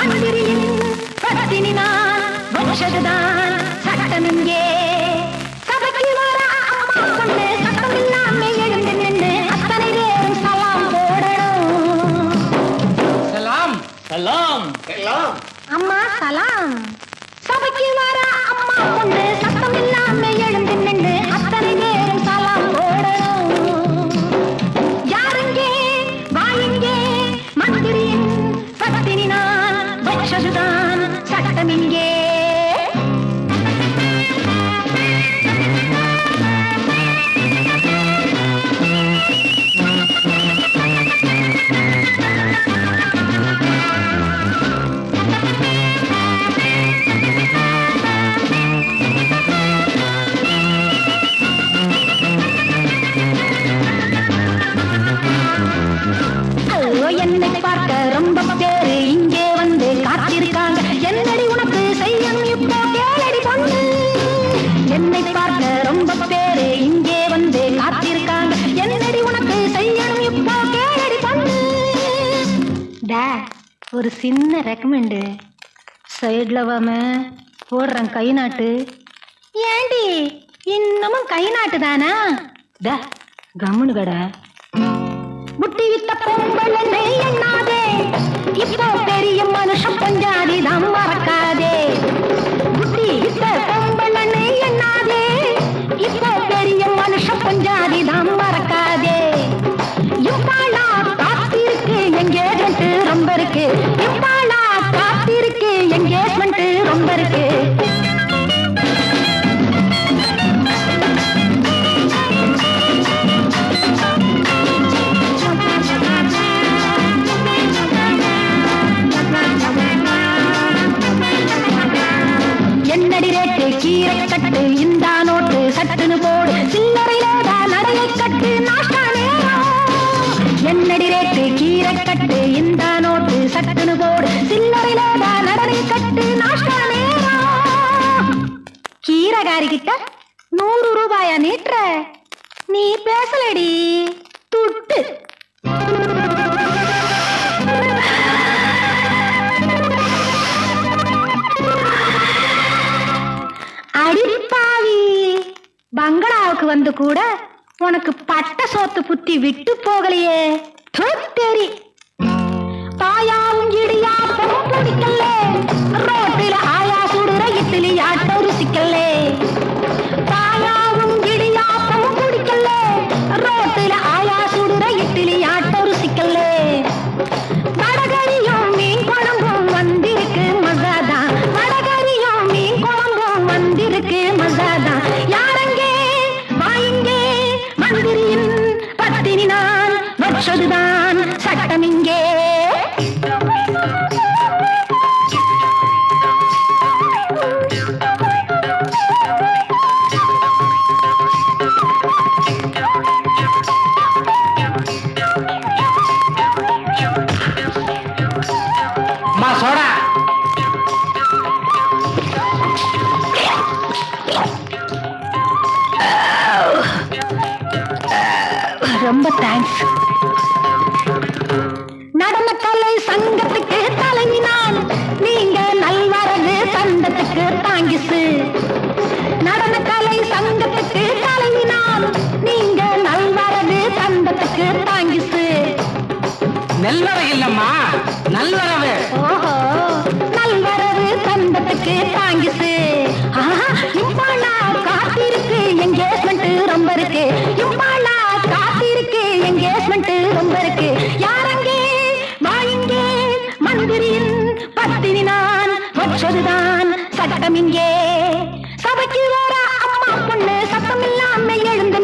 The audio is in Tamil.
மந்திரியின் பத்தினி நான் வச்சதுதான் சட்டம் இங்கே சபைக்கு வர அம்மா ஒரு சின்ன ரெக்கமெண்டு சைடில் வாம போடுறேன் கை நாட்டு. ஏண்டி இன்னமும் கை நாட்டு தானா? கம்முனு கடை. முட்டி வித்த பொங்கலனை இருக்கு. இப்பாலா காத்திருக்கு. என்கேஜ்மெண்ட் ரொம்ப இருக்கு. என்னடி ரேட்டு? கீரை கட்டு கிட்ட நூறு ரூபாயா நீட்டுற நீ பேசலடி. துட்டு. அடிப்பாவி பங்களாவுக்கு வந்து கூட உனக்கு பட்ட சோத்து புத்தி விட்டு போகலையே. தொத்தெரி வச்சதுதான் சட்டம் இங்கே. ரொம்ப தேங்க்ஸ் நெல்வரை இல்லம்மா நல்வரவு ஓஹோ நல்வரவு சந்தத்துக்கு தாங்கிசு. ஆஹா, இம்பாலா காத்திருக்கு எங்கேஜ்மெண்ட் ரொம்ப இருக்கு. இம்பாலா காத்திருக்கு எங்கேஜ்மெண்ட் ரொம்ப இருக்கு. யாரங்கே? வாயுங்கே மந்திரியின் பத்தினி நான் வச்சதுதான் சட்டம் இங்கே சபைக்கு வர அம்மா பொண்ணு சத்தம் இல்லாம எழுந்து